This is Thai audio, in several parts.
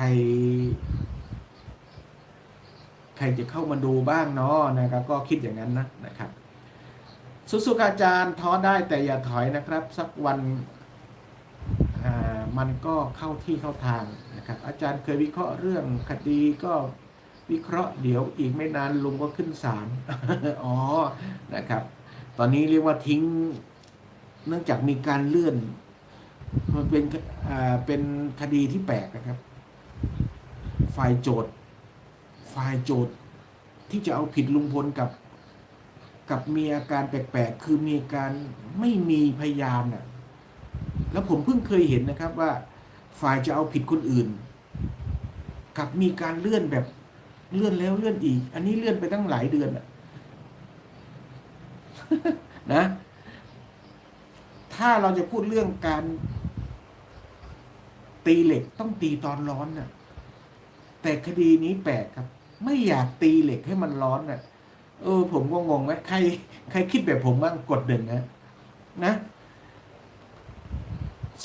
ใคร ใครจะเข้ามาดูบ้างเนาะนะครับ ก็คิดอย่างนั้นนะนะครับสุๆอาจารย์ท้อได้แต่อย่าถอยนะครับ สักวันมันก็เข้าที่เข้าทางนะครับ อาจารย์เคยวิเคราะห์เรื่องคดีก็วิเคราะห์เดี๋ยวอีกไม่นานลุงก็ขึ้นศาลอ๋อนะครับ ตอนนี้เรียกว่าทิ้ง เนื่องจากมีการเลื่อน มันเป็นเป็นคดีที่แปลกนะครับ ฝ่ายโจทย์ฝ่ายโจทย์ที่จะเอาผิดลุงพลกับกับมีอาการแปลกๆ คือมีการไม่มีพยานน่ะ แล้วผมเพิ่งเคยเห็นนะครับว่าฝ่ายจะเอาผิดคนอื่น กับมีการเลื่อนแบบเลื่อนแล้วเลื่อนอีก อันนี้เลื่อนไปตั้งหลายเดือนน่ะนะ ถ้าเราจะพูดเรื่องการตีเหล็กต้องตีตอนร้อนน่ะ แต่คดีนี้แปลกครับ ไม่อยากตีเหล็กให้มันร้อนน่ะ เออ ผมก็งงไหมใคร ใครคิดแบบผมบ้างกดเด่นนะนะ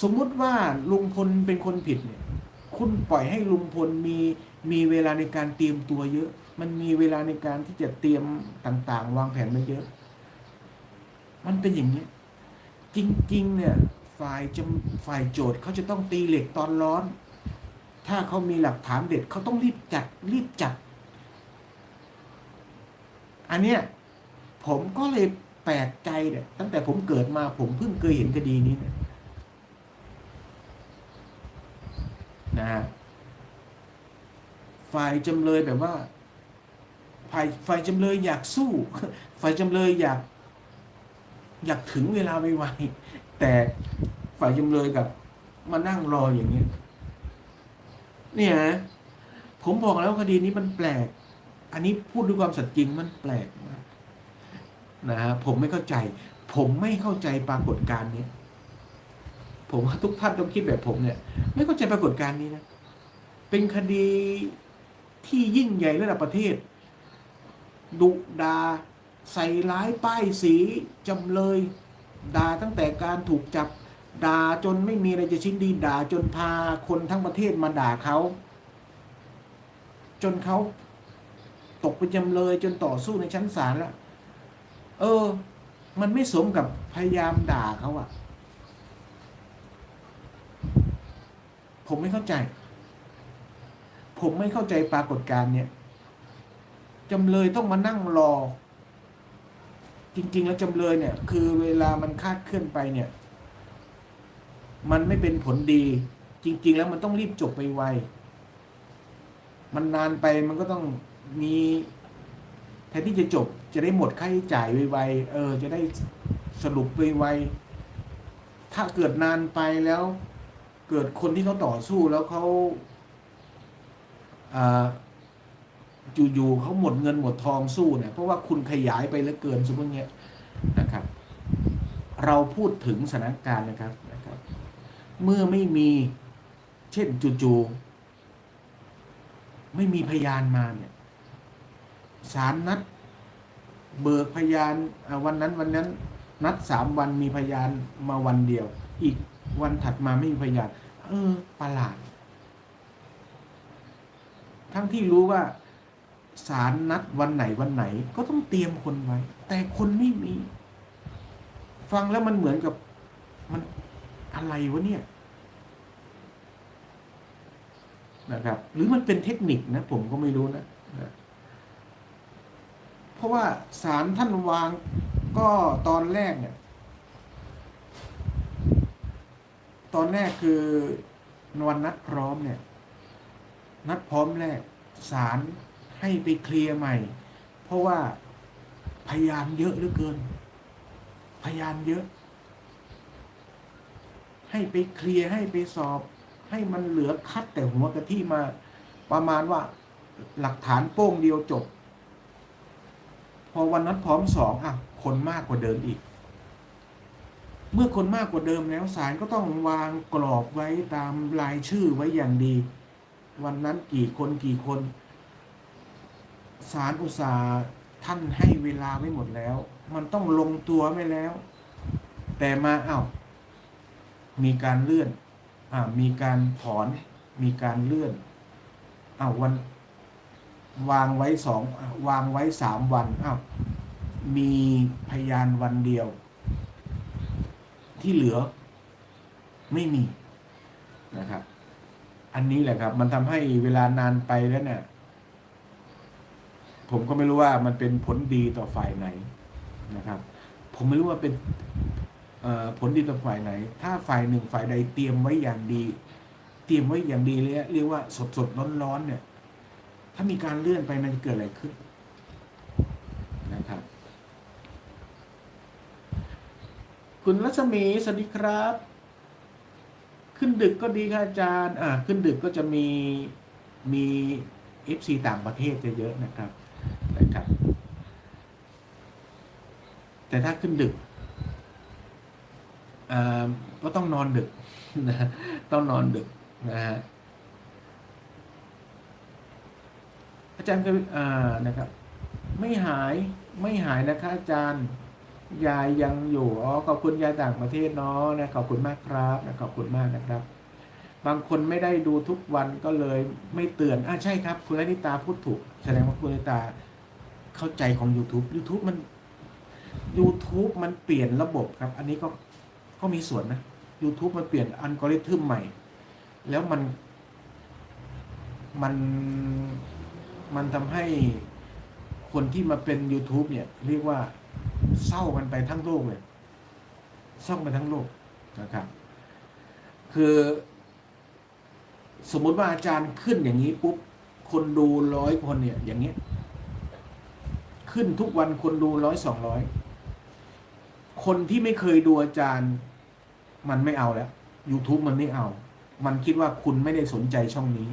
สมมุติว่าลุงพลเป็นคนผิดเนี่ย คุณปล่อยให้ลุงพลมีมีเวลาในการเตรียมตัวเยอะ มันมีเวลาในการที่จะเตรียมต่างๆ วางแผนมาเยอะ มันเป็นอย่างนี้จริง ๆ เนี่ย ฝ่ายจำฝ่ายโจทย์เขาจะต้องตีเหล็กตอนร้อน ถ้าเขามีหลักฐานเด็ดเขาต้องรีบจัดรีบจัดอันเนี้ยผมก็เลยแปลกใจเนี่ยตั้งแต่ผมเกิดมาผมเพิ่งเคยเห็นคดีนี้เนี่ยนะฮะฝ่ายจำเลยแบบว่าฝ่ายฝ่ายจำเลยอยากสู้ ฝ่ายจำเลยอยาก อยากถึงเวลาไวๆแต่ฝ่ายจำเลยกับ มานั่งรออย่างเงี้ย เนี่ยผมบอกแล้วคดีนี้มันแปลก อันนี้พูดด้วยความสัตย์จริงมันแปลกมากนะฮะผมไม่เข้าใจ ผมไม่เข้าใจปรากฏการณ์นี้ผมว่าทุกท่านต้องคิดแบบผมเนี่ย ไม่เข้าใจปรากฏการณ์นี้นะเป็นคดีที่ยิ่งใหญ่ระดับประเทศ ดุดา ใส่ร้ายป้ายสีจำเลยด่าตั้งแต่การถูกจับ ด่าจนไม่มีอะไรจะชิ้นดีด่าจนพาคนทั้งประเทศมาด่าเขา จนเขาตกเป็นจำเลยจนต่อสู้ในชั้นศาลแล้วเออ มันไม่สมกับพยายามด่าเขาอะผมไม่เข้าใจ ผมไม่เข้าใจปรากฏการณ์เนี่ยจำเลยต้องมานั่งรอ จริง ๆ แล้วจำเลยเนี่ย คือเวลามันคาดเคลื่อนไปเนี่ย มันไม่เป็นผลดี จริง ๆ แล้วมันต้องรีบจบไปไว มันนานไปมันก็ต้องมีแทนที่จะจบจะได้หมดค่าใช้จ่ายไวๆเออ จะได้สรุปไวๆถ้าเกิดนานไปแล้ว เกิดคนที่เขาต่อสู้แล้วเขาอ่าอยู่ๆเขาหมดเงินหมดทองสู้เนี่ยเพราะว่าคุณขยายไปเหลือเกินสมมติเงี้ยนะครับ เราพูดถึงสถานการณ์นะครับ เมื่อไม่มี เช่นจู่ๆไม่มีพยานมาเนี่ยศาลนัดเบิกพยานวันนั้นวันนั้นนัดสามวันมีพยานมาวันเดียว อีกวันถัดมาไม่มีพยาน เออประหลาด ทั้งที่รู้ว่าศาลนัดวันไหนวันไหน ก็ต้องเตรียมคนไว้ แต่คนไม่มี ฟังแล้วมันเหมือนกับมันอะไรวะเนี่ย นะครับ หรือมันเป็นเทคนิคนะผมก็ไม่รู้นะนะเพราะว่าศาลท่านวางก็ตอนแรกเนี่ย ตอนแรกคือวันนัดพร้อมเนี่ย นัดพร้อมแรกศาลให้ไปเคลียร์ใหม่ เพราะว่าพยานเยอะเหลือเกิน พยานเยอะ ให้ไปเคลียร์ให้ไปสอบ ให้มันเหลือคัดแต่หัวกะทิมา ประมาณว่าหลักฐานโป้งเดียวจบ พอวันนัดพร้อมสองอะ คนมากกว่าเดิมอีก เมื่อคนมากกว่าเดิมแล้วศาลก็ต้องวางกรอบไว้ตามรายชื่อไว้อย่างดี วันนั้นกี่คนกี่คนศาลอุตสาห์ท่านให้เวลาไว้หมดแล้ว มันต้องลงตัวไม่แล้ว แต่มาอา้าวมีการเลื่อน มีการถอนมีการเลื่อนอ้าววันวางไว้สองวางไว้สามวันอ้าวมีพยานวันเดียว ที่เหลือไม่มีนะครับ อันนี้แหละครับ มันทำให้เวลานานไปแล้วเนี่ยผมก็ไม่รู้ว่ามันเป็นผลดีต่อฝ่ายไหนนะครับ ผมไม่รู้ว่าเป็น ผลดีต่อฝ่ายไหน ถ้าฝ่ายหนึ่งฝ่ายใดเตรียมไว้อย่างดี เตรียมไว้อย่างดีเลยเรียกว่าสดสดร้อนร้อนเนี่ย ถ้ามีการเลื่อนไปมันจะเกิดอะไรขึ้นนะครับ คุณรัศมีสวัสดีครับ ขึ้นดึกก็ดีค่ะอาจารย์อ่าขึ้นดึกก็จะมีมีเอฟซีต่างประเทศเยอะๆนะครับนะครับ แต่ถ้าขึ้นดึก ก็ต้องนอนดึกนะต้องนอนดึกนะฮะอาจารย์ก็อ่านะครับ ไม่หายไม่หายนะคะ อาจารย์ยายยังอยู่อ๋อขอบคุณยายต่างประเทศเนาะนะขอบคุณมากครับนะขอบคุณมากนะครับ บางคนไม่ได้ดูทุกวันก็เลยไม่เตือนอ่าใช่ครับ คุณลนิตาพูดถูก แสดงว่าคุณลนิตาเข้าใจของ YouTube YouTube มัน YouTube มันเปลี่ยนระบบครับ อันนี้ก็ ก็มีส่วนนะ YouTube มันเปลี่ยนอัลกอริทึมใหม่ แล้วมัน มันมันทำให้คนที่มาเป็น YouTube เนี่ย เรียกว่าเศร้ากันไปทั้งโลกเลยเศร้าไปทั้งโลกนะครับ คือสมมติว่าอาจารย์ขึ้นอย่างนี้ปุ๊บ คนดูร้อยคนเนี่ย อย่างเงี้ย ขึ้นทุกวันคนดูร้อยสองร้อย คนที่ไม่เคยดูอาจารย์ มันไม่เอาแล้ว YouTube มันไม่เอา มันคิดว่าคุณไม่ได้สนใจช่องนี้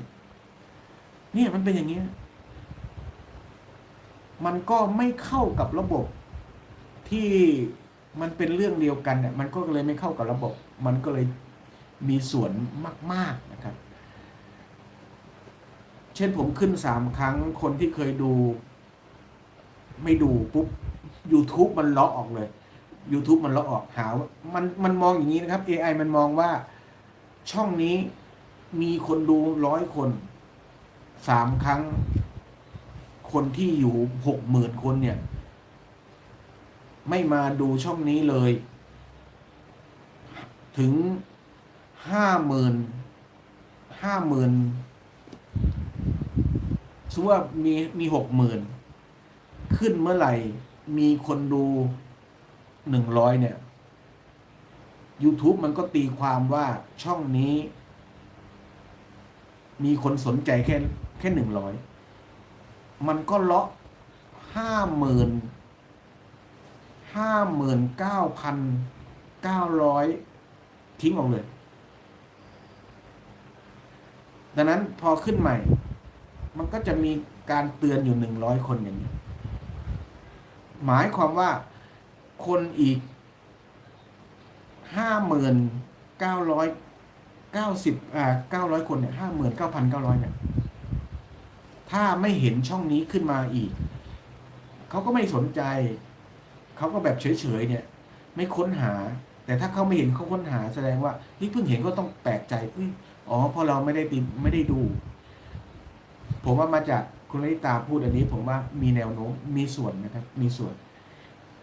เนี่ยมันเป็นอย่างนี้ มันก็ไม่เข้ากับระบบที่มันเป็นเรื่องเดียวกันเนี่ย มันก็เลยไม่เข้ากับระบบ มันก็เลยมีส่วนมาก ๆนะครับ เช่นผมขึ้นสามครั้งคนที่เคยดู ไม่ดูปุ๊บ YouTube มันเลาะออกเลย YouTube มันเลาะออกหาว่ามันมันมองอย่างนี้นะครับ AI มันมองว่าช่องนี้มีคนดูร้อยคนสามครั้ง คนที่อยู่หกหมื่นคนเนี่ย ไม่มาดูช่องนี้เลย ถึงห้าหมื่นห้าหมื่นสมมติว่ามีมีหกหมื่นขึ้นเมื่อไหร่ มีคนดู หนึ่งร้อยเนี่ย YouTube มันก็ตีความว่าช่องนี้ มีคนสนใจแค่แค่หนึ่งร้อยมันก็เลาะห้าหมื่นห้าหมื่นเก้าพันเก้าร้อยทิ้งออกเลย ดังนั้นพอขึ้นใหม่ มันก็จะมีการเตือนอยู่หนึ่งร้อยคนอย่างนี้ หมายความว่า คนอีกห้าหมื่นเก้าร้อยเก้าสิบอ่าเก้าร้อยคนเนี่ยห้าหมื่นเก้าพันเก้าร้อยเนี่ยถ้าไม่เห็นช่องนี้ขึ้นมาอีก เขาก็ไม่สนใจ เขาก็แบบเฉยๆเนี่ย ไม่ค้นหา แต่ถ้าเขาไม่เห็นเขาค้นหาแสดงว่าที่เพิ่งเห็นก็ต้องแปลกใจเอ้ยอ๋อพอเราไม่ได้ติดไม่ได้ดู ผมว่ามาจากคุณลิตาพูดอันนี้ ผมว่ามีแนวโน้มมีส่วนนะครับ มีส่วน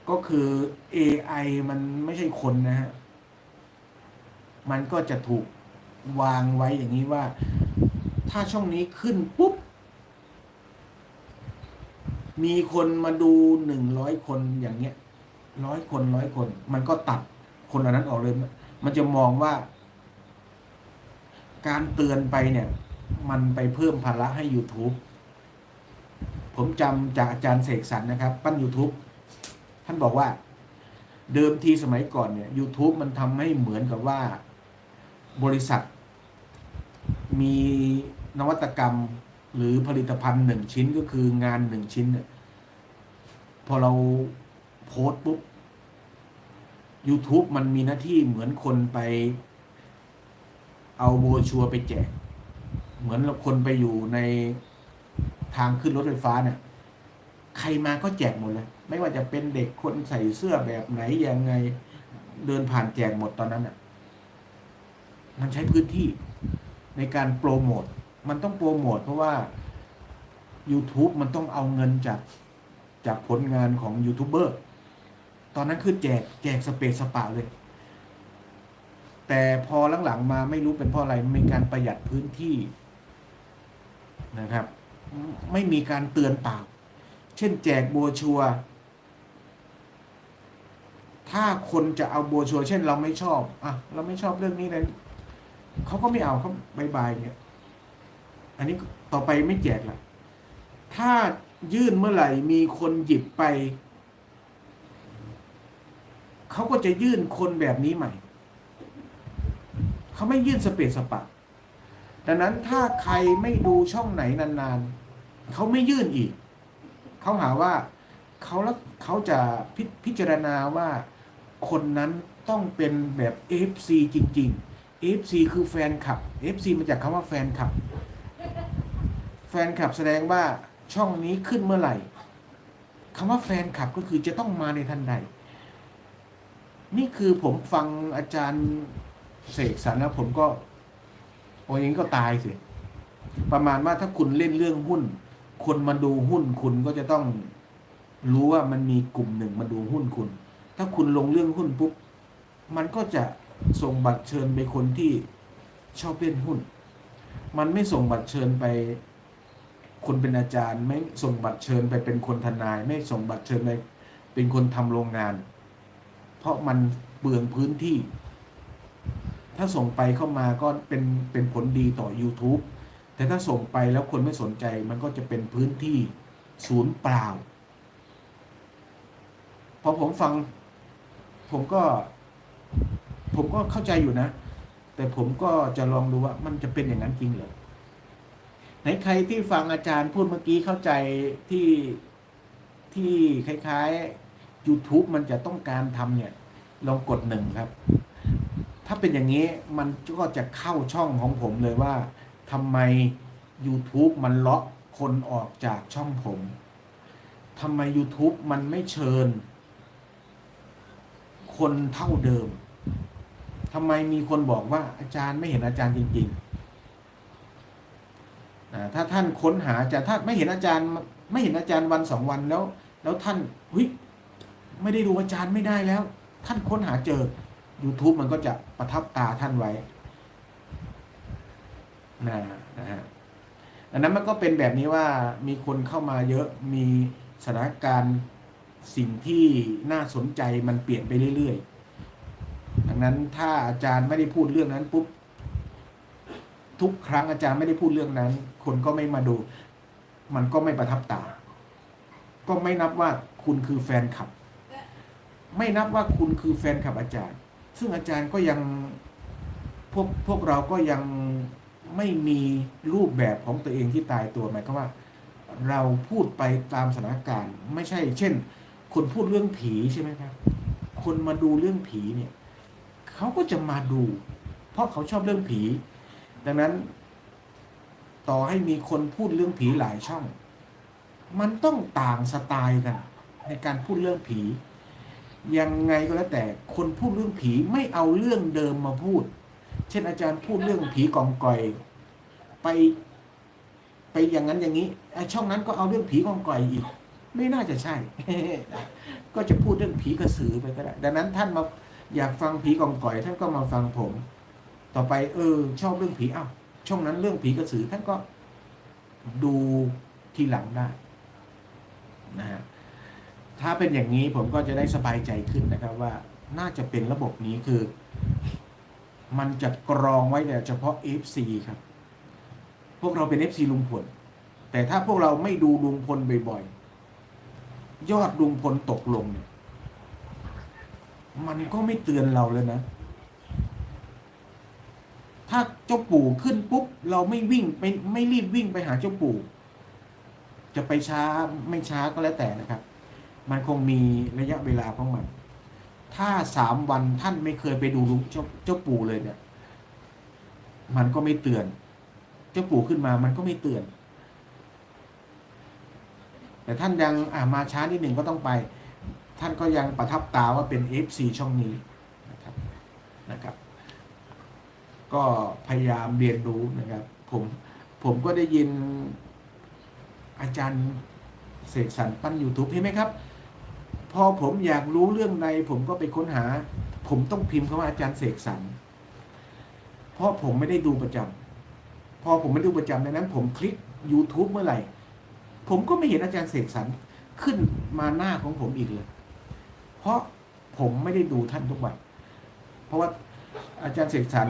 ก็คือ AI มันไม่ใช่คนนะฮะ มันก็จะถูกวางไว้อย่างนี้ว่า ถ้าช่องนี้ขึ้นปุ๊บ มีคนมาดูหนึ่งร้อยคนอย่างเงี้ยร้อยคนร้อยคน มันก็ตัดคนเหล่านั้นออกเลย มันจะมองว่า การเตือนไปเนี่ย มันไปเพิ่มภาระให้ YouTube ผมจำจากอาจารย์เสกสรรนะครับ ปั้น YouTube ท่านบอกว่า เดิมทีสมัยก่อนเนี่ย YouTube มันทำให้เหมือนกับว่าบริษัท มีนวัตกรรมหรือผลิตภัณฑ์หนึ่งชิ้นก็คืองานหนึ่งชิ้นเนี่ยพอเราโพสปุ๊บ YouTube มันมีหน้าที่เหมือนคนไป เอาโบชัวไปแจก เหมือนเราคนไปอยู่ในทางขึ้นรถไฟฟ้าเนี่ย ใครมาก็แจกหมดเลย ไม่ว่าจะเป็นเด็กคนใส่เสื้อแบบไหนยังไงเดินผ่านแจกหมดตอนนั้นอะ มันใช้พื้นที่ในการโปรโมท มันต้องโปรโมทเพราะว่า YouTube มันต้องเอาเงินจากจากผลงานของยูทูบเบอร์ ตอนนั้นคือแจกแจกสเปซสปะเลย แต่พอหลังๆมาไม่รู้เป็นเพราะอะไรมีการประหยัดพื้นที่นะครับ ไม่มีการเตือนปาก เช่นแจกโบชัว ถ้าคนจะเอาโบชัว เช่นเราไม่ชอบ อะ เราไม่ชอบเรื่องนี้เลยเขาก็ไม่เอาเขาบายบายเนี่ย อันนี้ต่อไปไม่แจกละถ้ายื่นเมื่อไหร่มีคนหยิบไป เขาก็จะยื่นคนแบบนี้ใหม่ เขาไม่ยื่นสเปซสปะดังนั้นถ้าใครไม่ดูช่องไหนนานๆ เขาไม่ยื่นอีก เขาหาว่าเขาแล้วเขาจะพิพจารณาว่าคนนั้นต้องเป็นแบบ FC จริง ๆ FC คือแฟนคลับ FC มาจากคำว่าแฟนคลับ แฟนคลับแสดงว่าช่องนี้ขึ้นเมื่อไหร่คำว่าแฟนคลับก็คือจะต้องมาในทันใด นี่คือผมฟังอาจารย์เสกสรรแล้วผมก็โอ้ยงนี้ก็ตายสิ ประมาณว่าถ้าคุณเล่นเรื่องหุ้น คนมาดูหุ้นคุณก็จะต้องรู้ว่ามันมีกลุ่มหนึ่งมาดูหุ้นคุณ ถ้าคุณลงเรื่องหุ้นปุ๊บ มันก็จะส่งบัตรเชิญไปคนที่ชอบเล่นหุ้น มันไม่ส่งบัตรเชิญไปคนเป็นอาจารย์ ไม่ส่งบัตรเชิญไปเป็นคนทนาย ไม่ส่งบัตรเชิญไปเป็นคนทำโรงงาน เพราะมันเปลืองพื้นที่ ถ้าส่งไปเข้ามาก็เป็นเป็นผลดีต่อ YouTube แต่ถ้าส่งไปแล้วคนไม่สนใจมันก็จะเป็นพื้นที่ศูนย์เปล่า พอผมฟัง ผมก็ ผมก็เข้าใจอยู่นะ แต่ผมก็จะลองดูว่ามันจะเป็นอย่างนั้นจริงเหรอไหนใครที่ฟังอาจารย์พูดเมื่อกี้เข้าใจที่ที่คล้าย ๆ YouTube มันจะต้องการทำเนี่ย ลองกดหนึ่งครับ ถ้าเป็นอย่างนี้มันก็จะเข้าช่องของผมเลยว่า ทำไม YouTube มันล็อกคนออกจากช่องผมทำไม YouTube มันไม่เชิญ คนเท่าเดิมทำไมมีคนบอกว่าอาจารย์ไม่เห็นอาจารย์จริงๆนะถ้าท่านค้นหาจารย์ถ้าไม่เห็นอาจารย์ไม่เห็นอาจารย์วันสองวันแล้ว แล้วท่านหุยไม่ได้ดูอาจารย์ไม่ได้แล้ว ท่านค้นหาเจอ YouTube มันก็จะประทับตาท่านไว้ นะนะฮะอันนั้นมันก็เป็นแบบนี้ว่ามีคนเข้ามาเยอะมีสถานการณ์สิ่งที่น่าสนใจมันเปลี่ยนไปเรื่อยๆดังนั้นถ้าอาจารย์ไม่ได้พูดเรื่องนั้นปุ๊บทุกครั้งอาจารย์ไม่ได้พูดเรื่องนั้น คนก็ไม่มาดู มันก็ไม่ประทับตา ก็ไม่นับว่าคุณคือแฟนคลับ ไม่นับว่าคุณคือแฟนคลับอาจารย์ ซึ่งอาจารย์ก็ยังพวกพวกเราก็ยัง ไม่มีรูปแบบของตัวเองที่ตายตัวหมายความว่า เราพูดไปตามสถานการณ์ ไม่ใช่ เช่น คนพูดเรื่องผีใช่ไหมครับ คนมาดูเรื่องผีเนี่ยเขาก็จะมาดู เพราะเขาชอบเรื่องผี ดังนั้น ต่อให้มีคนพูดเรื่องผีหลายช่อง มันต้องต่างสไตล์กัน ในการพูดเรื่องผี ยังไงก็แล้วแต่คนพูดเรื่องผีไม่เอาเรื่องเดิมมาพูด เช่นอาจารย์พูดเรื่องผีกองกอย ไปไปอย่างนั้นอย่างนี้ไอช่องนั้นก็เอาเรื่องผีกองกอยอีก ไม่น่าจะใช่ ก็จะพูดเรื่องผีกระสือไปก็ได้ ดังนั้นท่านมาอยากฟังผีกองกอย ท่านก็มาฟังผม ต่อไป เออ ชอบเรื่องผีอ้าวช่องนั้นเรื่องผีกระสือท่านก็ดูทีหลังได้นะฮะถ้าเป็นอย่างนี้ผมก็จะได้สบายใจขึ้นนะครับว่าน่าจะเป็นระบบนี้คือ มันจะกรองไว้แต่เฉพาะ FC ครับ พวกเราเป็น FC ลุงพล แต่ถ้าพวกเราไม่ดูลุงพลบ่อยๆ ยอดลุงพลตกลงเนี่ย มันก็ไม่เตือนเราเลยนะ ถ้าเจ้าปู่ขึ้นปุ๊บ เราไม่วิ่งไปไม่รีบวิ่งไปหาเจ้าปู่ จะไปช้าไม่ช้าก็แล้วแต่นะครับ มันคงมีระยะเวลาของมัน ถ้าสามวันท่านไม่เคยไปดูเจ้าเจ้าปู่เลยเนี่ย มันก็ไม่เตือน เจ้าปู่ขึ้นมามันก็ไม่เตือน แต่ท่านยังอ่ามาช้านิดหนึ่งก็ต้องไป ท่านก็ยังประทับตาว่าเป็น FC ช่องนี้นะครับนะครับ ก็พยายามเรียนรู้นะครับ ผมผมก็ได้ยินอาจารย์เสกสรรปั้น YouTube เห็นไหมครับ อผมอยากรู้เรื่องใดผมก็ไปค้นหา ผมต้องพิมพ์คำว่าอาจารย์เสกสรรเพราะผมไม่ได้ดูประจำพอผมไม่ดูประจำดังนั้น ผมคลิก YouTube เมื่อไหร่ ผมก็ไม่เห็นอาจารย์เสกสรรขึ้นมาหน้าของผมอีกเลย เพราะผมไม่ได้ดูท่านทุกวัน เพราะว่าอาจารย์เสกสรร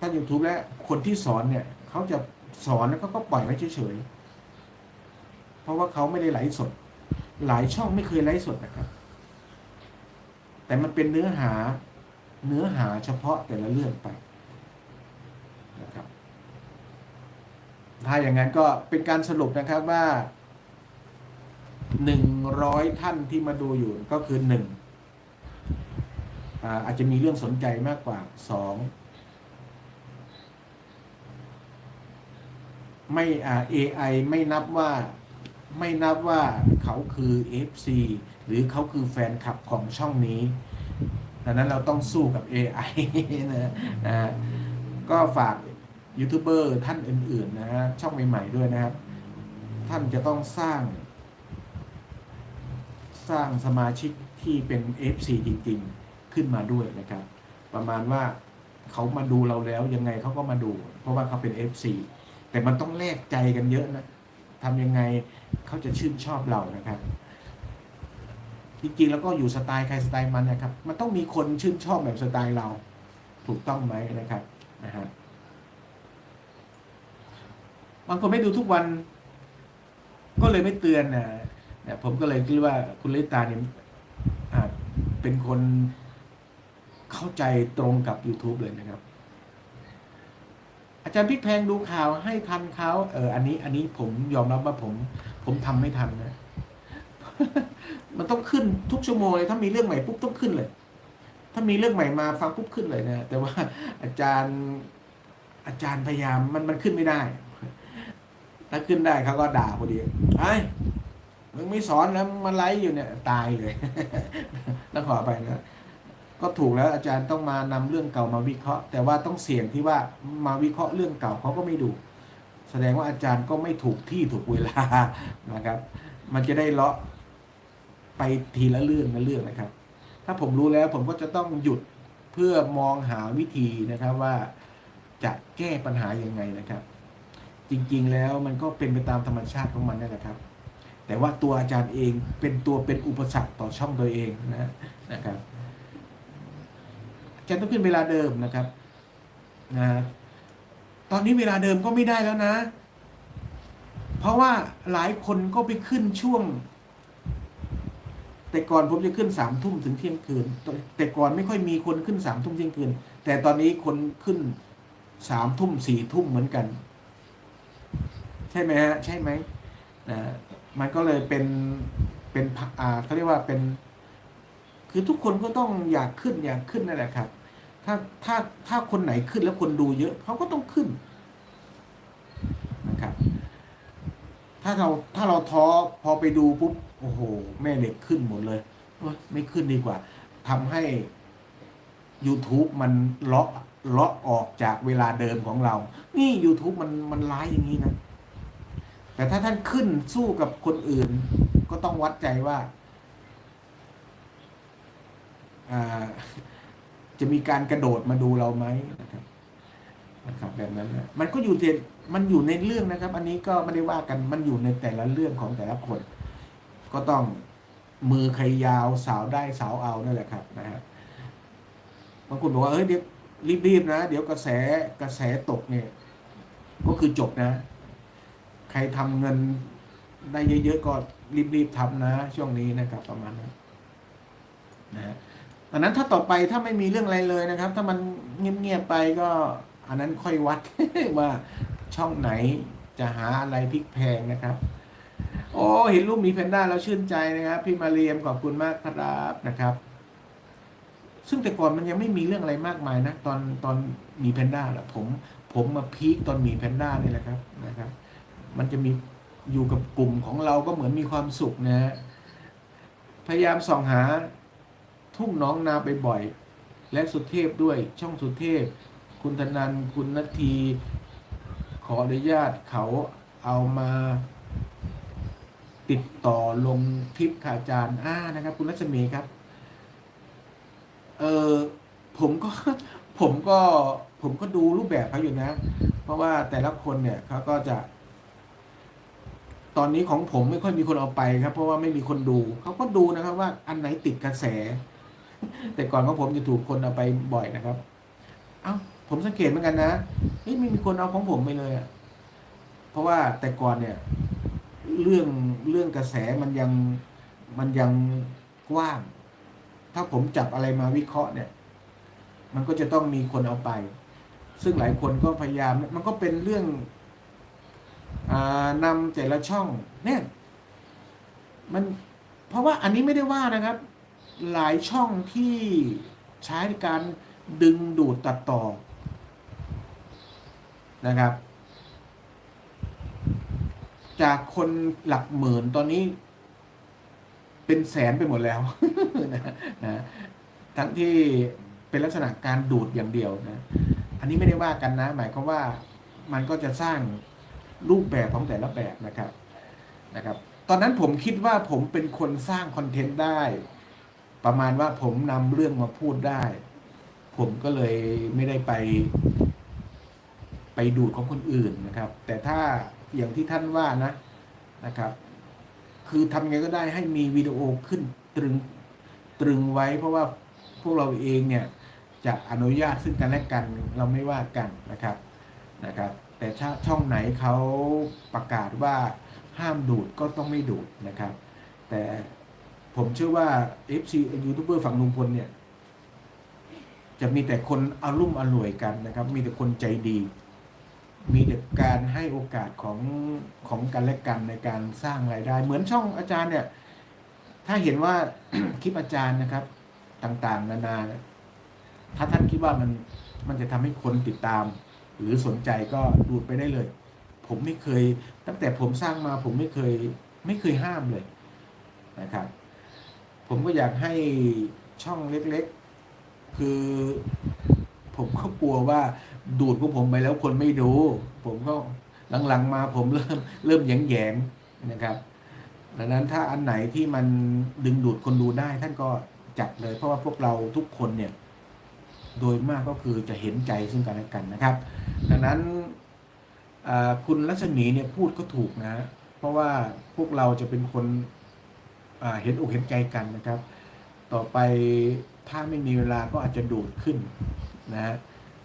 ท่านยูทูบและคนที่สอนเนี่ยเขาจะสอนแล้วเขาก็ปล่อยไว้เฉยๆ เพราะว่าเขาไม่ได้ไลฟ์สด หลายช่องไม่เคยไลฟ์สดนะครับ แต่มันเป็นเนื้อหาเนื้อหาเฉพาะแต่ละเรื่องไปนะครับ ถ้าอย่างนั้นก็เป็นการสรุปนะครับว่าหนึ่งร้อยท่านที่มาดูอยู่ก็คือหนึ่งอาจจะมีเรื่องสนใจมากกว่าสองไม่อ AI ไม่นับว่า ไม่นับว่าเขาคือ FC หรือเขาคือแฟนคลับของช่องนี้ ดังนั้นเราต้องสู้กับ AI นะนะฮะก็ฝากยูทูบเบอร์ท่านอื่นๆนะฮะช่องใหม่ๆด้วยนะครับ ท่านจะต้องสร้าง สร้างสมาชิกที่เป็น FC จริงๆ ขึ้นมาด้วยนะครับ ประมาณว่าเขามาดูเราแล้วยังไงเขาก็มาดู เพราะว่าเขาเป็น FC แต่มันต้องแลกใจกันเยอะนะทำยังไง เขาจะชื่นชอบเรานะครับ จริงๆแล้วก็อยู่สไตล์ใครสไตล์มันนะครับ มันต้องมีคนชื่นชอบแบบสไตล์เรา ถูกต้องไหมนะครับนะฮะบางคนไม่ดูทุกวัน ก็เลยไม่เตือนนะเนี่ยผมก็เลยคิดว่าคุณลิตาเนี่ยอาจเป็นคนเข้าใจตรงกับ YouTube เลยนะครับ อาจารย์พิกแพงดูข่าวให้ทันเขาเอออันนี้อันนี้ผมยอมรับว่าผม ผมทำไม่ทันนะ มันต้องขึ้นทุกชั่วโมงเลยถ้ามีเรื่องใหม่ปุ๊บต้องขึ้นเลย ถ้ามีเรื่องใหม่มาฟังปุ๊บขึ้นเลยนะ แต่ว่าอาจารย์อาจารย์พยายามมันมันขึ้นไม่ได้ ถ้าขึ้นได้เขาก็ด่าพอดีไอ้มึงไม่สอนแล้วมึงมาไลฟ์อยู่เนี่ยตายเลยต้องขอไปนะก็ถูกแล้วอาจารย์ต้องมานำเรื่องเก่ามาวิเคราะห์ แต่ว่าต้องเสี่ยงที่ว่ามาวิเคราะห์เรื่องเก่าเขาก็ไม่ดู แสดงว่าอาจารย์ก็ไม่ถูกที่ถูกเวลานะครับ มันจะได้เลาะไปทีละเรื่องละเรื่องนะครับ ถ้าผมรู้แล้วผมก็จะต้องหยุดเพื่อมองหาวิธีนะครับว่าจะแก้ปัญหายังไงนะครับ จริงๆแล้วมันก็เป็นไปตามธรรมชาติของมันนั่นแหละครับ แต่ว่าตัวอาจารย์เองเป็นตัวเป็นอุปสรรคต่อช่องตัวเองนะนะครับอาจารย์ต้องขึ้นเวลาเดิมนะครับนะ ตอนนี้เวลาเดิมก็ไม่ได้แล้วนะ เพราะว่าหลายคนก็ไปขึ้นช่วง แต่ก่อนผมจะขึ้นสามทุ่มถึงเที่ยงคืน แต่ก่อนไม่ค่อยมีคนขึ้นสามทุ่มเที่ยงคืน แต่ตอนนี้คนขึ้นสามทุ่มสี่ทุ่มเหมือนกัน ใช่ไหมฮะ ใช่ไหมนะมันก็เลยเป็นเป็นอ่าเขาเรียกว่าเป็น คือทุกคนก็ต้องอยากขึ้นอยากขึ้นนั่นแหละครับ ถ้าถ้าถ้าคนไหนขึ้นแล้วคนดูเยอะเขาก็ต้องขึ้นนะครับ ถ้าเราถ้าเราท้อพอไปดูปุ๊บโอ้โห แม่เหล็กขึ้นหมดเลยไม่ขึ้นดีกว่าทำให้ YouTube มันเลาะเลาะออกจากเวลาเดิมของเรา นี่ YouTube มันมันร้ายอย่างนี้นะ แต่ถ้าท่านขึ้นสู้กับคนอื่น ก็ต้องวัดใจว่าอ่า จะมีการกระโดดมาดูเราไหมนะครับนะครับแบบนั้นนะมันก็อยู่ในมันอยู่ในเรื่องนะครับ อันนี้ก็ไม่ได้ว่ากันมันอยู่ในแต่ละเรื่องของแต่ละคน ก็ต้องมือใครยาวสาวได้สาวเอานั่นแหละครับนะฮะบางคนบอกว่าเอ้ยเดี๋ยวรีบๆนะ เดี๋ยวกระแสกระแสตกเนี่ย ก็คือจบนะ ใครทำเงินได้เยอะๆก็รีบๆทำนะ ช่วงนี้นะครับ ประมาณนั้นนะฮะ อันนั้นถ้าต่อไปถ้าไม่มีเรื่องอะไรเลยนะครับ ถ้ามันเงียบๆไปก็ อันนั้นค่อยวัดว่าช่องไหนจะหาอะไรพลิกแพงนะครับ โอ้เห็นรูปมีแพนด้าแล้วชื่นใจนะครับ พี่มาเรียมขอบคุณมากครับนะครับซึ่งแต่ก่อนมันยังไม่มีเรื่องอะไรมากมายนะ ตอนตอนมีแพนด้าแหละผม ผมมาพีคตอนมีแพนด้านี่แหละครับนะครับ มันจะมีอยู่กับกลุ่มของเราก็เหมือนมีความสุขนะฮะพยายามส่องหา ทุ่งน้องนาไปบ่อยและสุเทพด้วยช่องสุเทพ คุณธนันคุณนาที ขออนุญาตเขาเอามาติดต่อลงคลิปค่ะอาจารย์อ่านะครับ คุณรัศมีครับ เออผมก็ผมก็ผมก็ดูรูปแบบเขาอยู่นะ เพราะว่าแต่ละคนเนี่ยเขาก็จะ ตอนนี้ของผมไม่ค่อยมีคนเอาไปครับ เพราะว่าไม่มีคนดู เขาก็ดูนะครับว่าอันไหนติดกระแส แต่ก่อนของผมจะถูกคนเอาไปบ่อยนะครับ เอ้าผมสังเกตเหมือนกันนะเฮ้ยไม่มีคนเอาของผมไปเลยอะเพราะว่าแต่ก่อนเนี่ย เรื่องเรื่องกระแสมันยังมันยังกว้าง ถ้าผมจับอะไรมาวิเคราะห์เนี่ย มันก็จะต้องมีคนเอาไป ซึ่งหลายคนก็พยายาม มันก็เป็นเรื่องอานำแต่ละช่อง เนี่ย มันเพราะว่าอันนี้ไม่ได้ว่านะครับ หลายช่องที่ใช้ในการดึงดูดตัดต่อนะครับ จากคนหลักหมื่นตอนนี้เป็นแสนไปหมดแล้วนะนะทั้งที่เป็นลักษณะการดูดอย่างเดียวนะ อันนี้ไม่ได้ว่ากันนะ หมายความว่ามันก็จะสร้างรูปแบบของแต่ละแบบนะครับนะครับ ตอนนั้นผมคิดว่าผมเป็นคนสร้างคอนเทนต์ได้ ประมาณว่าผมนำเรื่องมาพูดได้ ผมก็เลยไม่ได้ไป ไปดูดของคนอื่นนะครับ แต่ถ้าอย่างที่ท่านว่านะนะครับ คือทำไงก็ได้ให้มีวิดีโอขึ้นตรึงตรึงไว้ เพราะว่าพวกเราเองเนี่ยจะอนุญาตซึ่งกันและกันเราไม่ว่ากันนะครับนะครับ แต่ถ้าช่องไหนเขาประกาศว่าห้ามดูดก็ต้องไม่ดูดนะครับ แต่ ผมเชื่อว่า FC ยูทูบเบอร์ฝั่งลุงพลเนี่ย จะมีแต่คนอารุ่มอร่วยกันนะครับ มีแต่คนใจดี มีแต่การให้โอกาสของของกันและกันในการสร้างรายได้ เหมือนช่องอาจารย์เนี่ย ถ้าเห็นว่าคลิปอาจารย์นะครับ ต่างๆ นานา ถ้าท่านคิดว่ามันมันจะทำให้คนติดตาม หรือสนใจก็ดูดไปได้เลย ผมไม่เคย ตั้งแต่ผมสร้างมาผมไม่เคย ไม่เคยห้ามเลยนะครับ ผมก็อยากให้ช่องเล็กๆ คือ ผมก็กลัวว่าดูดพวกผมไปแล้วคนไม่ดู ผมก็หลังๆมาผมเริ่มเริ่มแยงๆนะครับ ดังนั้นถ้าอันไหนที่มันดึงดูดคนดูได้ท่านก็จัดเลย เพราะว่าพวกเราทุกคนเนี่ย โดยมากก็คือจะเห็นใจซึ่งกันและกันนะครับ ดังนั้นคุณรัศมีเนี่ยพูดก็ถูกนะ เพราะว่าพวกเราจะเป็นคน เห็นอกเห็นใจกันนะครับ ต่อไปถ้าไม่มีเวลาก็อาจจะดูดขึ้นนะ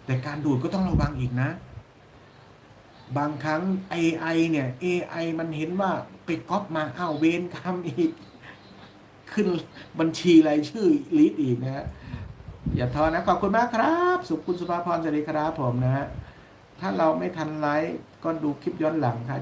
แต่การดูดก็ต้องระวังอีกนะ บางครั้ง AI เนี่ย AI มันเห็นว่าไปก๊อปมาอ้าวเวนคำอีก ขึ้นบัญชีรายชื่อลิสต์อีกนะฮะอย่าท้อนะ ขอบคุณมากครับ สุขคุณสุภาพรสวัสดีครับผมนะฮะถ้าเราไม่ทันไลฟ์ก็ดูคลิปย้อนหลังครับ